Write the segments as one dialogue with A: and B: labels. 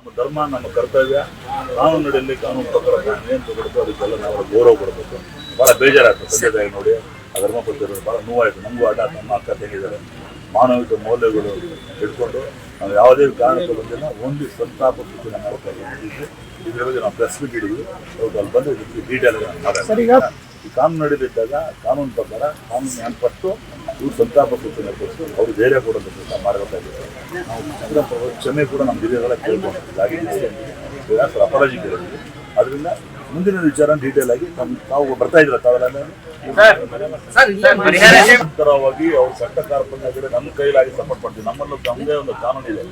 A: ನಮ್ಮ ಧರ್ಮ, ನಮ್ಮ ಕರ್ತವ್ಯ, ನಾವು ನಡೆಯಲ್ಲಿ ಕಾನೂನು ಪ್ರಕಾರ ಏನು ತಗೊಳ್ಬೇಕು ಅದಕ್ಕೆಲ್ಲ ನಾವು ಗೌರವ ಕೊಡಬೇಕು. ಭಾಳ ಬೇಜಾರಾಗ್ತದೆ ತಂದೆ ನೋಡಿ. ಆ ಧರ್ಮ ಪದ್ಧತಿ ಭಾಳ ನೋವಾಯಿತು. ನಮಗೂ ಆಟ ನಮ್ಮ ಅಕ್ಕ ತಂಗಿದ್ದಾರೆ ಮಾನವಿಕ ಮೌಲ್ಯಗಳು ಇಟ್ಕೊಂಡು ನಾವು ಯಾವುದೇ ಕಾರಣಕ್ಕೂ ಬಂದಿಲ್ಲ. ಓನ್ಲಿ ಸಂತಾಪ ಸೂಚನೆ ಮಾಡ್ತಾರೆ ಇದ್ರ ಬಗ್ಗೆ ನಾವು ಪ್ರೆಸ್ ಮೀಟ್ ಹಿಡಿದ್ವಿ. ಅವ್ರು ಅಲ್ಲಿ ಬಂದು ಡೀಟೇಲ್ ಮಾಡ್ತಾರೆ ಕಾನೂನು ನಡೆದಿದ್ದಾಗ ಕಾನೂನು ಪ್ರಕಾರ ಕಾನೂನು ಪಟ್ಟು ಇವ್ರು ಸಂತಾಪ ಸೂಚನೆ ಕೊಟ್ಟು ಅವ್ರು ಧೈರ್ಯ ಕೊಡೋದಕ್ಕಿಂತ ಮಾಡಬೇಕಾಗಿದೆ ನಾವು ಕ್ಷಮೆ ಕೂಡ ನಮ್ಮ ಹಿರಿಯರೆಲ್ಲ ಕೇಳ್ಕೊಂಡು ಅಪರಾಜಿ ಕೇಳಿದ್ವಿ ಅದರಿಂದ ಮುಂದಿನ ವಿಚಾರ ಡೀಟೇಲ್ ಆಗಿ ನಮ್ಮ ತಾವು ಬರ್ತಾ ಇದ್ರ ತಾವೆಲ್ಲ ನಿರಂತರವಾಗಿ ಅವ್ರು ಸಟ್ಟ ಕಾರ್ಪಣ್ಯ ನಮ್ಮ ಕೈಲಾಗಿ ಸಪೋರ್ಟ್ ಮಾಡ್ತೀವಿ. ನಮ್ಮಲ್ಲೂ ನಮ್ಮದೇ ಒಂದು ಕಾನೂನು ಇದೆ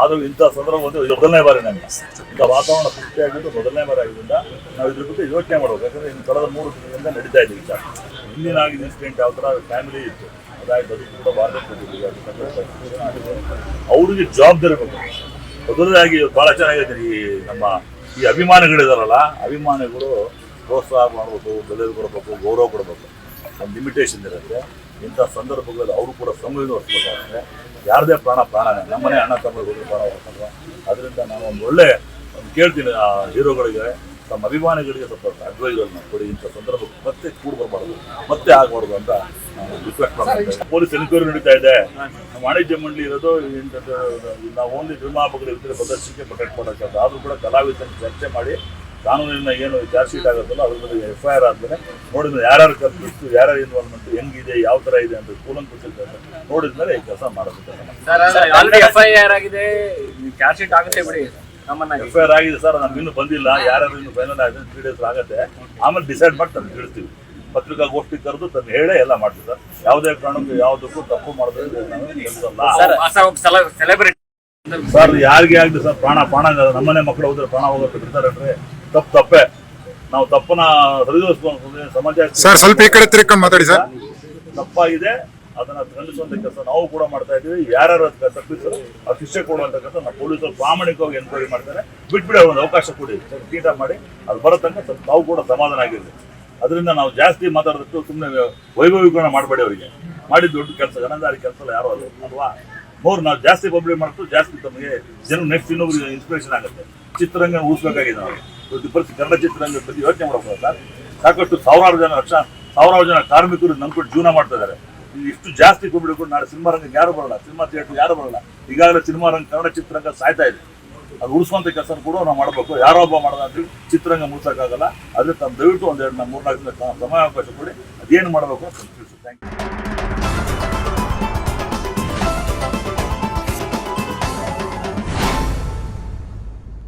A: ಆದ್ರೂ ಇಂಥ ಸಂದರ್ಭ ಒಂದು ಮೊದಲನೇ ಬಾರಿ ನಮಗೆ ಇಂಥ ವಾತಾವರಣ ಸೃಷ್ಟಿಯಾಗಿದ್ದು ಮೊದಲನೇ ಬಾರಿ ಆಗಿದ್ದರಿಂದ ನಾವು ಇದ್ರ ಬಗ್ಗೆ ಯೋಚನೆ ಮಾಡಬೇಕು. ಯಾಕಂದ್ರೆ ಇನ್ನು ಕಳೆದ ಮೂರು ದಿನದಿಂದ ನಡೀತಾ ಇದೆ ವಿಚಾರ. ಹಿಂದಿನ ಆಗಿದ್ದ ಇನ್ಸಿಡೆಂಟ್ ಯಾವ ಥರ ಫ್ಯಾಮಿಲಿ ಇತ್ತು. ಅದಾಗಿ ಅದು ಕೂಡ ಭಾರತ ಅವ್ರಿಗೆ ಜವಾಬ್ದಾರಿ ಬೇಕು. ಮೊದಲನೇದಾಗಿ ಭಾಳ ಚೆನ್ನಾಗಿದೆ ಈ ನಮ್ಮ ಈ ಅಭಿಮಾನಿಗಳಿದಾರಲ್ಲ, ಅಭಿಮಾನಿಗಳು ಪ್ರೋತ್ಸಾಹ ಮಾಡಬೇಕು ಬೆಲೆ ಕೊಡಬೇಕು, ಗೌರವ ಕೊಡಬೇಕು. ಒಂದು ಲಿಮಿಟೇಷನ್ ಇರುತ್ತೆ. ಇಂಥ ಸಂದರ್ಭಗಳಲ್ಲಿ ಅವರು ಕೂಡ ಸಂವಿಧಾನ ವಹಿಸ್ಬೇಕಾಗುತ್ತೆ ಯಾರದೇ ಪ್ರಾಣ ಪ್ರಾಣನೇ ನಮ್ಮನೆ ಅಣ್ಣ ತಮ್ಮಗಳಿಗೆ ಪ್ರಾಣ ಅದರಿಂದ ನಾನು ಒಂದು ಒಳ್ಳೆ ಒಂದು ಕೇಳ್ತೀನಿ, ಆ ಹೀರೋಗಳಿಗೆ, ತಮ್ಮ ಅಭಿಮಾನಿಗಳಿಗೆ ಸ್ವಲ್ಪ ಅಡ್ವೈಸ್ಗಳನ್ನ ಕೊಡಿ. ಇಂಥ ಸಂದರ್ಭ ಮತ್ತೆ ಕೂಡ ಬರಬಾರ್ದು, ಮತ್ತೆ ಆಗಬಾರ್ದು ಅಂತ ರಿಕ್ವೆಸ್ಟ್ ಮಾಡ್ತೀನಿ ಪೊಲೀಸ್ ಎನ್ಕ್ವೈರಿ ನಡೀತಾ ಇದೆ. ವಾಣಿಜ್ಯ ಮಂಡಳಿ ಇರೋದು ನಾವು ಓನ್ಲಿ ನಿರ್ಮಾಪಕರು ಇದ್ರೆ ಪ್ರದರ್ಶನಕ್ಕೆ ಪ್ರೊಟೆಕ್ಟ್ ಮಾಡೋಕ್ಕೆ ಆದರೂ ಕೂಡ ಕಲಾವಿದರನ್ನು ಚರ್ಚೆ ಮಾಡಿ ಕಾನೂನಿನ ಏನು ಚಾರ್ಜ್ ಶೀಟ್ ಆಗುತ್ತಲ್ಲ ಅದ್ರ ಬಗ್ಗೆ ಎಫ್ ಐ ಆರ್ ಆದ್ಮೇಲೆ ನೋಡಿದ್ಮೇಲೆ ಯಾರ್ಯಾರು ಕಲ್ಪಿಸ್ತು ಯಾರ್ಯಾರು ಇನ್ವಾಲ್ವ್ಮೆಂಟ್ ಹೆಂಗಿದೆ ಯಾವ ಥರ ಇದೆ ಅಂತ ಕೂಲಂಕುಷ ನೋಡಿದ್ಮೇಲೆ ಈ ಕೆಲಸ ಮಾಡೋದು
B: ಎಫ್ ಐ ಆರ್ ಆಗಿದೆ. ಚಾರ್ಜ್ ಶೀಟ್ ಆಗುತ್ತೆ ಬಿಡಿ ನಮ್ಮನ್ನ
A: ಎಫ್ ಐ ಆರ್ ಆಗಿದೆ ಸರ್ ನಮ್ಗೆ ಇನ್ನೂ ಬಂದಿಲ್ಲ. ಯಾರ್ಯಾರು ಇನ್ನು ಫೈನಲ್ ಆಗಿದೆ ತ್ರೀ ಡೇಸ್ ಆಗುತ್ತೆ. ಆಮೇಲೆ ಡಿಸೈಡ್ ಮಾಡಿ ತಂದು ಹೇಳ್ತೀವಿ. ಪತ್ರಿಕಾಗೋಷ್ಠಿ ಕರೆದು ತಂದು ಹೇಳೇ ಎಲ್ಲ ಮಾಡ್ತೀವಿ ಸರ್. ಯಾವುದೇ ಕಾರಣಕ್ಕೂ ಯಾವುದಕ್ಕೂ ತಪ್ಪು ಮಾಡಿದ್ರೆ ಸರ್ ಯಾರಿಗೆ ಆಗಲಿ ಸರ್ ಪ್ರಾಣ ಪ್ರಾಣ ನಮ್ಮನೆ ಮಕ್ಕಳು ಹೋದ್ರೆ ಪ್ರಾಣ ಹೋಗೋಕೆ ಬಿಡ್ತಾರಲ್ರಿ ತಪ್ಪು ತಪ್ಪೇ. ನಾವು ತಪ್ಪನ್ನ ಸರಿದೂಗಿಸ್ಕೊಂಡು ಸಮಾಜ
C: ಸರ್ ಸ್ವಲ್ಪ ಈ ಕಡೆ ತಿರ್ಕೊಂಡು ಮಾತಾಡಿ ಸರ್.
A: ತಪ್ಪಾಗಿದೆ. ಅದನ್ನ ಖಂಡಿಸುವಂತ ಕೆಲಸ ನಾವು ಕೂಡ ಮಾಡ್ತಾ ಇದೀವಿ ಯಾರ್ಯಾರು ಅದಕ್ಕೆ ತಪ್ಪಿಸಲು ಆ ಶಿಕ್ಷೆ ಕೊಡುವಂತ ಕೆಲಸ ನಾವು ಪೊಲೀಸರು ಪ್ರಾಮಾಣಿಕವಾಗಿ ಎನ್ಕ್ವೈರಿ ಮಾಡ್ತಾರೆ. ಬಿಟ್ಬಿಡಿ ಒಂದು ಅವಕಾಶ ಕೊಡಿ. ಕೀಟ ಮಾಡಿ. ಅದು ಬರೋ ತನಕ ತಾವು ಕೂಡ ಸಮಾಧಾನ ಆಗಿರಲಿ. ಅದರಿಂದ ನಾವು ಜಾಸ್ತಿ ಮಾತಾಡದಕ್ಕೆ ಸುಮ್ಮನೆ ವೈಭವೀಕರಣ ಮಾಡಬೇಡಿ ಅವರಿಗೆ. ಮಾಡಿದ ದೊಡ್ಡ ಕೆಲಸ ಗಣದಾರಿ ಕೆಲಸ ಯಾರು ಅಲ್ಲ ಅಲ್ವಾ? ಮೂರು ನಾವು ಜಾಸ್ತಿ ಪಬ್ಲಿಕ್ ಮಾಡ್ತು ಜಾಸ್ತಿ ತಮಗೆ ಜನ ನೆಕ್ಸ್ಟ್ ಇನ್ನೊಬ್ರಿಗೆ ಇನ್ಸ್ಪಿರೇಷನ್ ಆಗುತ್ತೆ. ಚಿತ್ರರಂಗ ಉಳಿಸ್ಬೇಕಾಗಿದೆ ನಾವು. ಪರಿಸ್ಥಿತಿ ಕನ್ನಡ ಚಿತ್ರರಂಗದ ಬಗ್ಗೆ ಯೋಚನೆ ಮಾಡಬಹುದು ಸರ್. ಸಾಕಷ್ಟು ಸಾವಿರಾರು ಜನ, ಲಕ್ಷ ಸಾವಿರಾರು ಜನ ಕಾರ್ಮಿಕರು ನಂಬ್ಕೊಂಡು ಜೀವನ ಮಾಡ್ತಾ ಇದ್ದಾರೆ. ಇಷ್ಟು ಜಾಸ್ತಿ ಕೊಟ್ಬಿಡ್ಕೊಂಡು ನಾಳೆ ಸಿನಿಮಾ ರಂಗಕ್ಕೆ ಯಾರು ಬರಲ್ಲ, ಸಿನಿಮಾ ಥಿಯೇಟರ್ ಯಾರು ಬರಲ್ಲ. ಈಗಾಗಲೇ ಸಿನಿಮಾ ರಂಗ ಕನ್ನಡ ಚಿತ್ರರಂಗ ಸಾಯ್ತಾ ಇದೆ. ಅದು ಉಳಿಸುವಂತ ಕೆಲಸ ಕೂಡ ನಾವು ಮಾಡಬೇಕು. ಯಾರೋ ಒಬ್ಬ ಮಾಡೋದ ಅಂತ ಹೇಳಿ ಚಿತ್ರರಂಗ ಮುಗಿಸೋಕ್ಕಾಗಲ್ಲ. ಅದೇ ತಮ್ಮ ದಯವಿಟ್ಟು ಒಂದೆರಡು ಮೂರ್ನಾಲ್ಕು ಸಮಯಾವಕಾಶ ಕೊಡಿ. ಅದೇನು ಮಾಡಬೇಕು ಅಂತ ತಿಳಿಸಿ. Thank you